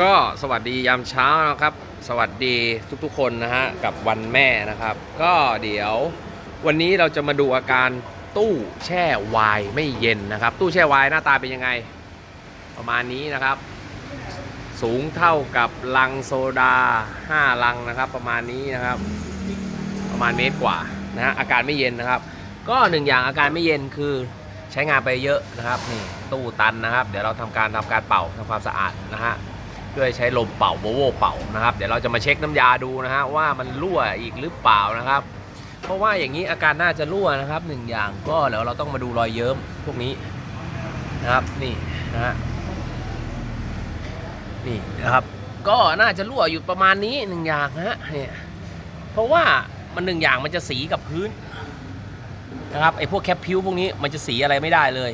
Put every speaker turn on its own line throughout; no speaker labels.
ก็สวัสดียามเช้านะครับ สวัสดีทุกๆคนนะฮะกับวันแม่นะครับ ก็เดี๋ยววันนี้เราจะมาดูอาการตู้แช่ไวน์ไม่เย็นนะครับ ตู้แช่ไวน์หน้าตาเป็นยังไง ประมาณนี้นะครับ สูงเท่ากับลังโซดา 5 ลังนะครับ ประมาณนี้นะครับ ประมาณเมตรกว่านะฮะอาการไม่เย็นนะครับ ก็หนึ่งอย่างอาการไม่เย็นคือใช้งานไปเยอะนะครับนี่ตู้ตันนะครับ เดี๋ยวเราทำการทำการเป่าทำความสะอาดนะฮะ ด้วยใช้ลมเป่าโบโวเป่านะครับ เดี๋ยวเราจะมาเช็คน้ำยาดูนะฮะว่ามันรั่วอีกหรือเปล่านะครับ เพราะว่าอย่างนี้อาการน่าจะรั่วนะครับหนึ่งอย่างก็เดี๋ยวเราต้องมาดูรอยเยิ้มพวกนี้นะครับนี่นะฮะนี่นะครับ ก็น่าจะรั่วอยู่ประมาณนี้หนึ่งอย่างนะฮะเนี่ยเพราะว่ามันหนึ่งอย่างมันจะสีกับพื้นนะครับไอ้พวกแคปพิวพวกนี้มันจะสีอะไรไม่ได้เลย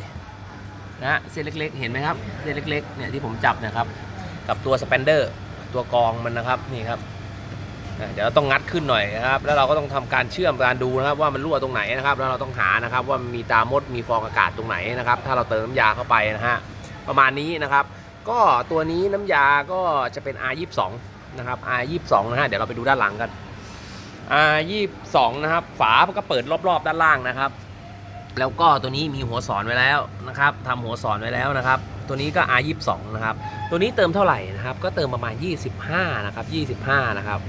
นะเส้นเล็กๆ เห็นไหมครับเส้นเล็กๆเนี่ยที่ผมจับนะครับ กับตัวสเปนเดอร์ตัวกองมันนะครับนี่ครับเดี๋ยวเราต้องงัดขึ้นหน่อยนะครับ แล้วเราก็ต้องทำการเชื่อมการดูนะครับ ว่ามันรั่วตรงไหนนะครับ แล้วเราต้องหานะครับว่ามีตามดมีฟองอากาศตรงไหนนะครับ ถ้าเราเติมน้ำยาเข้าไปนะฮะประมาณนี้นะครับ ก็ตัวนี้น้ำยาก็จะเป็น R22 นะครับ R22 นะฮะเดี๋ยวเราไปดูด้านหลังกัน R22 นะครับฝาก็เปิดรอบๆด้านล่างนะครับ แล้วก็ตัวนี้มีหัวสอนไว้แล้วนะครับทำหัวสอนไว้แล้วนะครับ ตัวนี้ก็ R22 นะครับ ตัวนี้เติมเท่าไหร่นะครับ ก็เติมประมาณ 25 นะครับ 25 นะครับ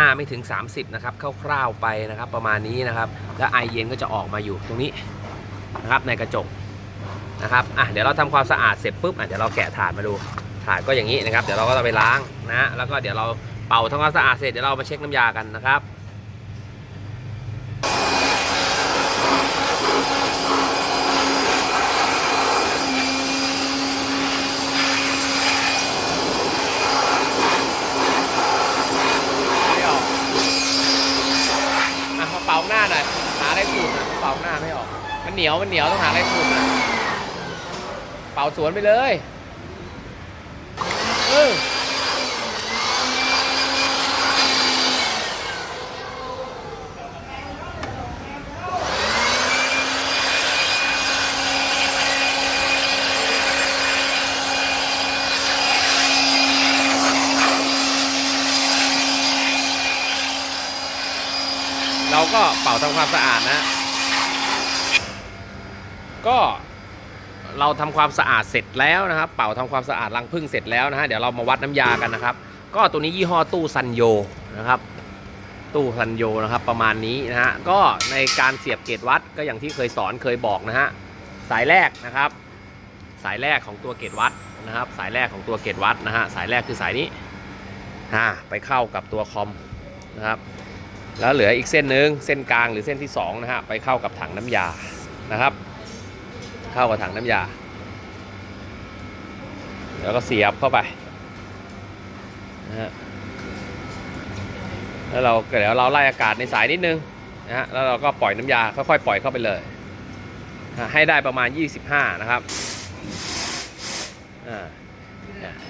25 ไม่ถึง 30 นะครับ คร่าวๆไปนะครับ ประมาณนี้นะครับ แล้วไอเย็นก็จะออกมาอยู่ตรงนี้นะครับในกระจกนะครับ อะ เดี๋ยวเราทำความสะอาดเสร็จปุ๊บ อะ เดี๋ยวเราแกะถาดมาดู ถาดก็อย่างนี้นะครับ เดี๋ยวเราก็จะไปล้างนะ แล้วก็เดี๋ยวเราเป่าทำความสะอาดเสร็จ เดี๋ยวเรามาเช็คน้ำยากันนะครับ ไม่ออกอะมาเป่าหน้าหน่อย หาอะไรขูดนะเป่าหน้าไม่ออก มัน เหนียวมันเหนียวต้องหาอะไรขูดนะเป่าสวนไปเลยเออเราก็เป่าทำความสะอาดนะ ก็เราทำความสะอาดเสร็จแล้วนะครับ เป่าทำความสะอาดรังผึ้งเสร็จแล้วนะฮะเดี๋ยวเรามาวัดน้ำยากันนะครับ ก็ตัวนี้ยี่ห้อตู้ซันโยนะครับ ตู้ซันโยนะครับประมาณนี้นะฮะก็ในการเสียบเกจวัดก็อย่างที่เคยสอนเคยบอกนะฮะสายแรกนะครับ สายแรกของตัวเกจวัดนะครับ สายแรกของตัวเกจวัดนะฮะสายแรกคือสายนี้อ่าไปเข้ากับตัวคอมนะครับ แล้วเหลืออีกเส้นหนึ่งเส้นกลางหรือเส้นที่สองนะฮะไปเข้ากับถังน้ำยานะครับ เข้ากับถังน้ำยา แล้วก็เสียบเข้าไปนะฮะแล้วเราเดี๋ยวเราไล่อากาศในสายนิดนึงนะฮะแล้วเราก็ปล่อยน้ำยาค่อยๆปล่อยเข้าไปเลยนะให้ได้ประมาณ 25 นะครับอ่า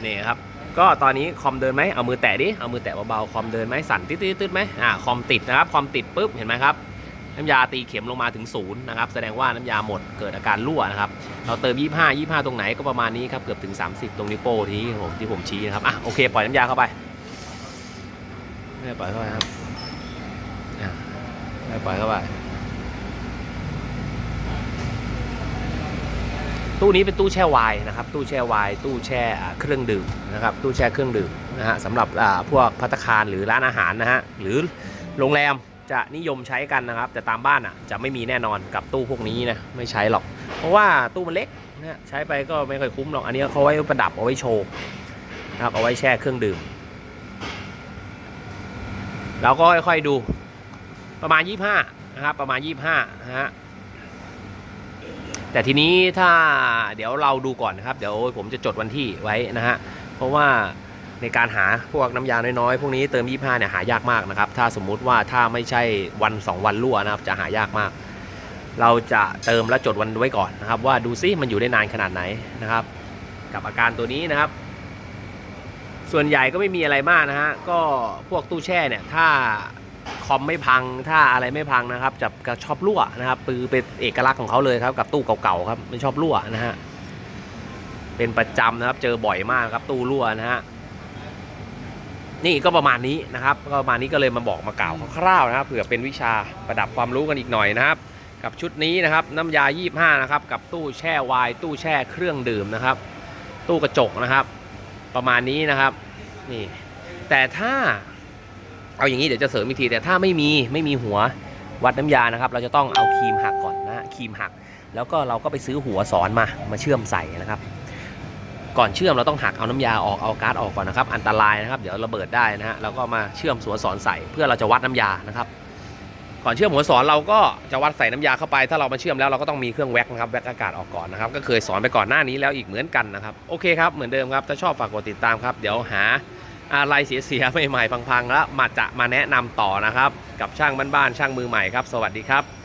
เนี่ยครับ ก็ตอนนี้คอมเดินไหมเอามือแตะดิ เอามือแตะเบาๆ คอมเดินไหมสั่นตืดๆตืดๆไหมอ่า คอมติดนะครับ คอมติดปุ๊บ เห็นไหมครับ น้ำยาตีเข็มลงมาถึงศูนย์นะครับแสดงว่าน้ำยาหมดเกิดอาการรั่วนะครับเราเติม 25 25 ตรงไหนก็ประมาณนี้ครับเกือบถึง 30 ตรงนิ้วโป้ที่ผมที่ผมชี้นะครับอะโอเคปล่อยน้ำยาเข้าไปไม่ปล่อยเข้าไปครับไม่ปล่อยเข้าไปตู้นี้เป็นตู้แช่ไวน์นะครับตู้แช่ไวน์ตู้แช่เครื่องดื่มนะครับตู้แช่เครื่องดื่มนะฮะสำหรับอ่าพวกพัตคารหรือร้านอาหารนะฮะหรือโรงแรม จะนิยมใช้กันนะครับ แต่ตามบ้านอะจะไม่มีแน่นอนกับตู้พวกนี้นะไม่ใช้หรอก เพราะว่าตู้มันเล็กนะใช้ไปก็ไม่ค่อยคุ้มหรอกอันนี้เขาไว้ประดับเอาไว้โชว์นะครับเอาไว้แช่เครื่องดื่มเราก็ค่อยๆดูประมาณ 25นะครับประมาณ 25นะฮะแต่ทีนี้ถ้าเดี๋ยวเราดูก่อนนะครับ เดี๋ยวผมจะจดวันที่ไว้นะฮะเพราะว่า ในการหาพวกน้ำยาน้อยๆ พวกนี้เติม 25 เนี่ยหายากมากนะครับ ถ้าสมมุติว่าถ้าไม่ใช่วัน 2 วันรั่วนะครับ จะหายากมาก เราจะเติมและจดวันไว้ก่อนนะครับ ว่าดูซิมันอยู่ได้นานขนาดไหนนะครับ กับอาการตัวนี้นะครับ ส่วนใหญ่ก็ไม่มีอะไรมากนะฮะ ก็พวกตู้แช่เนี่ยถ้าคอมไม่พัง ถ้าอะไรไม่พังนะครับ จะจะชอบรั่วนะครับปือเป็นเอกลักษณ์ของเขาเลยครับ กับตู้เก่าๆครับไม่ชอบรั่วนะฮะ เป็นประจำนะครับ เจอบ่อยมากครับตู้รั่วนะฮะ นี่ก็ประมาณนี้นะครับก็ประมาณนี้ก็เลยมาบอกมากล่าวคร่าวๆนะครับเผื่อเป็นวิชาประดับความรู้กันอีกหน่อยนะครับ กับชุดนี้นะครับน้ำยา 25 นะครับ กับตู้แช่ไวน์ตู้แช่เครื่องดื่มนะครับ ตู้กระจกนะครับ ประมาณนี้นะครับนี่แต่ถ้าเอาอย่างนี้เดี๋ยวจะเสริมอีกที แต่ถ้าไม่มีไม่มีหัววัดน้ำยานะครับ เราจะต้องเอาครีมหักก่อนนะครีมหัก แล้วก็เราก็ไปซื้อหัวสอนมามาเชื่อมใส่นะครับ ก่อนเชื่อมเราต้องหักเอาน้ำยาออกเอาก๊าซออกก่อนนะครับ อันตรายนะครับ เดี๋ยวระเบิดได้นะฮะแล้วก็มาเชื่อมหัวสอนใส่เพื่อเราจะวัดน้ำยานะครับ ก่อนเชื่อมหัวสอนเราก็จะวัดใส่น้ำยาเข้าไป ถ้าเรามาเชื่อมแล้วเราก็ต้องมีเครื่องแว็กนะครับแว็กอากาศออกก่อนนะครับ ก็เคยสอนไปก่อนหน้านี้แล้วอีกเหมือนกันนะครับโอเคครับเหมือนเดิมครับถ้าชอบฝากกดติดตามครับ เดี๋ยวหาอะไรเสียๆใหม่ๆพังๆแล้วมาจะมาแนะนำต่อนะครับ กับช่างบ้านๆช่างมือใหม่ครับ สวัสดีครับ